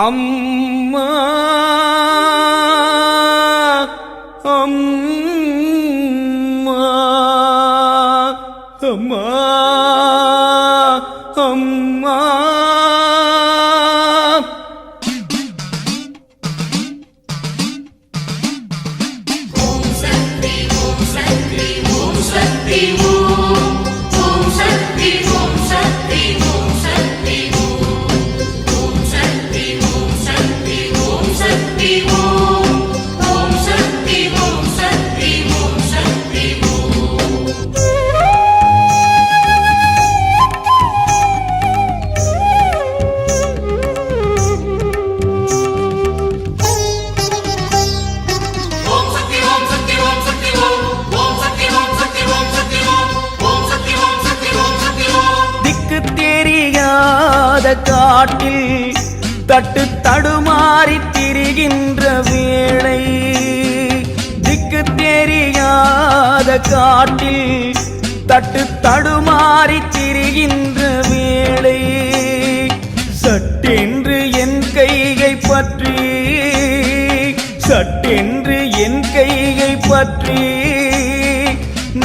Allah Allah Allah காட்டில் தட்டு தடுமாறி திரிகின்ற வேளை. திக்கு தெரியாத காட்டில் தட்டு தடுமாறி திரிகின்ற வேளை. சட்டென்று என் கையை பற்றி சட்டென்று என் கையை பற்றி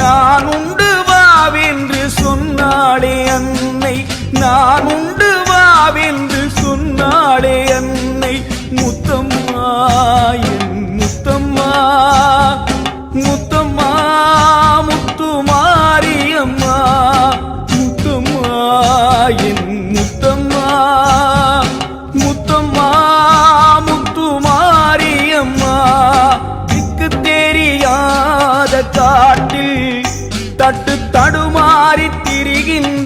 நான் உண்டு வாவென்று சொன்னாளே அன்னை. நான் உண்டு வாவென்று சொன்னாளே என்னை முத்தம்மா என் முத்தம்மா. முத்தம்மா முத்துமாரியம்மா. முத்தம்மா என் முத்தம்மா. முத்தம்மா முத்துமாரியம்மா. திக்கு தெரியாத காட்டில் தட்டு தடுமாறி திரிகின்ற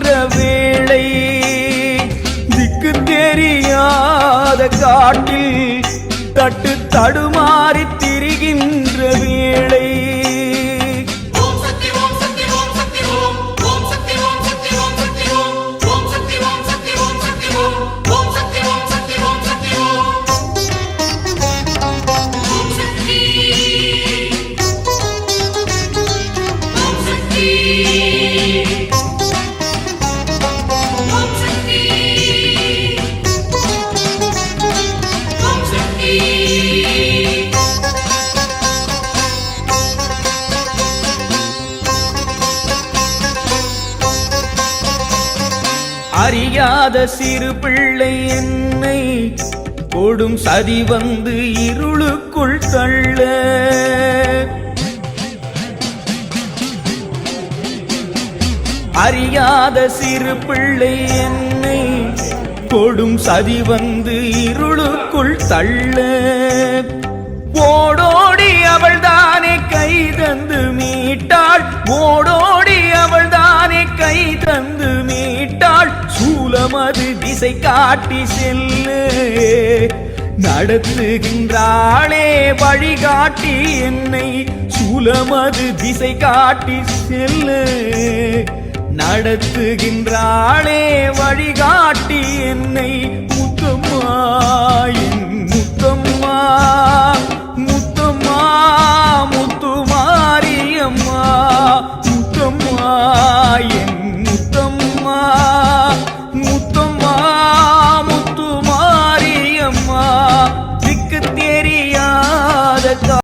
திக்கு தெரியாத காட்டில் தட்டு தடுமாறி திரிகின்ற வேளை. அறியாத சிறு பிள்ளை என்னை கொடும் சதி வந்து இருளுக்குள் தள்ள. அறியாத சிறு பிள்ளை என்னை கொடும் சதி வந்து இருளுக்குள் தள்ள. ஓடோடி அவள்தான் சூலமது திசை காட்டி செல்லு. நடத்துகின்றாளே வழிகாட்டி என்னை. சூலமது திசை காட்டி செல்லு. நடத்துகின்றாளே வழிகாட்டி என்னை. முத்தமாயின் muto